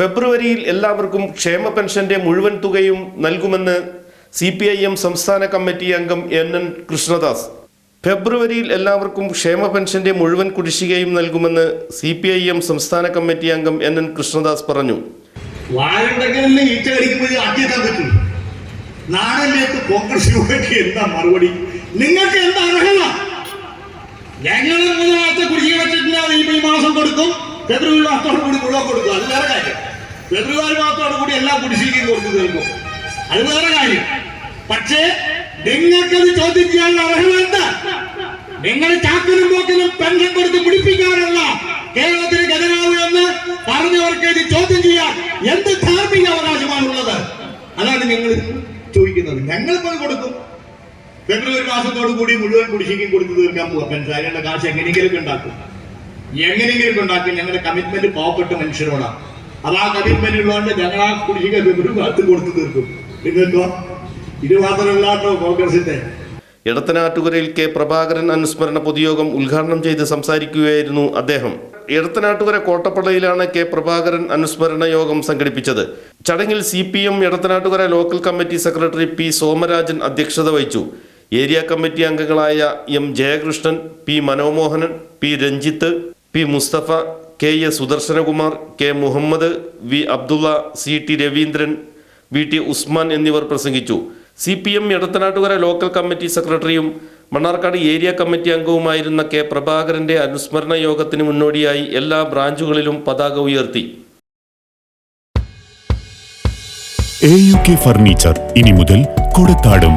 ഫെബ്രുവരിയിൽ എല്ലാവർക്കും ക്ഷേമ പെൻഷന്റെ മുഴുവൻ തുകയും നൽകുമെന്ന് സി പി ഐ എം സംസ്ഥാന കമ്മിറ്റി അംഗം എൻ എൻ കൃഷ്ണദാസ്. ഫെബ്രുവരിയിൽ എല്ലാവർക്കും ക്ഷേമ പെൻഷന്റെ മുഴുവൻ കുടിശ്ശികയും നൽകുമെന്ന് സി പി ഐ എം സംസ്ഥാന കമ്മിറ്റി അംഗം എൻ എൻ കൃഷ്ണദാസ് പറഞ്ഞു. വാലുണ്ടെങ്കിലല്ലേ ഈച്ച കടിക്കുമ്പോൾ ആക്കിയെത്താൻ പറ്റും നാടല്ലാത്ത കോൺഗ്രസ് രൂപയ്ക്ക് എന്താ മറുപടി? നിങ്ങൾക്ക് എന്താ അർഹത? ഞങ്ങൾ മൂന്ന് കുടിശ്ശിക വെച്ചിട്ടില്ല ഈ മാസം കൊടുക്കും. ഫെബ്രുവരി മാസത്തോട് കൂടി കൊടുക്കും. അത് കാര്യം. ഫെബ്രുവരി മാത്രമാണ് കൂടി എല്ലാ കുടിശ്ശേരിയും കൊടുത്തു തീർക്കും അത് വേറെ കാര്യം. പക്ഷേ നിങ്ങൾക്കത് ചോദിക്കാനുള്ള ചെയ്യാനുള്ള അർഹത നിങ്ങൾ ചാക്കിനും പോക്കിനും പെൻഷൻ കൊടുത്ത് പിടിപ്പിക്കാനുള്ള കേരളത്തിന് ഗതനാവ് എന്ന് പറഞ്ഞവർക്ക് ഇത് ചോദ്യം ചെയ്യാൻ എന്ത് ധാർമ്മിക അവകാശമാണുള്ളത്? അതാണ് ഞങ്ങൾ ചോദിക്കുന്നത്. ഞങ്ങൾക്കത് കൊടുക്കും. ഫെബ്രുവരി മാസത്തോടു കൂടി മുഴുവൻ കുടിശ്ശിക്കും കൊടുത്തു തീർക്കാൻ പോവാ. പെൻഷാരിയുടെ കാശ് എങ്ങനെയെങ്കിലും ഉണ്ടാക്കും. എങ്ങനെയെങ്കിലും ഉണ്ടാക്കും. ഞങ്ങളുടെ കമ്മിറ്റ്മെന്റ് പാവപ്പെട്ട മനുഷ്യരോടാണ് അത് ആ കമ്മിറ്റ്മെന്റ് ഉള്ളതുകൊണ്ട് ഞങ്ങൾ ആ കുടിശ്ശിക വിവരം കത്ത് കൊടുത്തു തീർക്കും. നിങ്ങൾക്കോ? ഇത് മാത്രമല്ലാട്ടോ കോൺഗ്രസിന്റെ. എടത്തനാട്ടുകരയിൽ കെ പ്രഭാകരൻ അനുസ്മരണ പൊതുയോഗം ഉദ്ഘാടനം ചെയ്ത് സംസാരിക്കുകയായിരുന്നു അദ്ദേഹം. എടത്തനാട്ടുകര കോട്ടപ്പള്ളയിലാണ് കെ പ്രഭാകരൻ അനുസ്മരണ യോഗം സംഘടിപ്പിച്ചത്. ചടങ്ങിൽ C P M local committee secretary P Somarajan അധ്യക്ഷത വഹിച്ചു. ഏരിയ കമ്മിറ്റി അംഗങ്ങളായ M Jayakrishnan P Manomohanan P Ranjith P Musthafa K A Sudarshanakumar K Muhammad V Abdulla C T Raveendran V T Usman എന്നിവർ പ്രസംഗിച്ചു. C P M Edathanattukara local committee സെക്രട്ടറിയും Mannarkkad area committee അംഗവുമായിരുന്ന K പ്രഭാകരന്റെ അനുസ്മരണ യോഗത്തിന് മുന്നോടിയായി എല്ലാ ബ്രാഞ്ചുകളിലും പതാക ഉയർത്തി. എ യു കെ ഫർണിച്ചർ ഇനി മുതൽ കൊടത്താടും.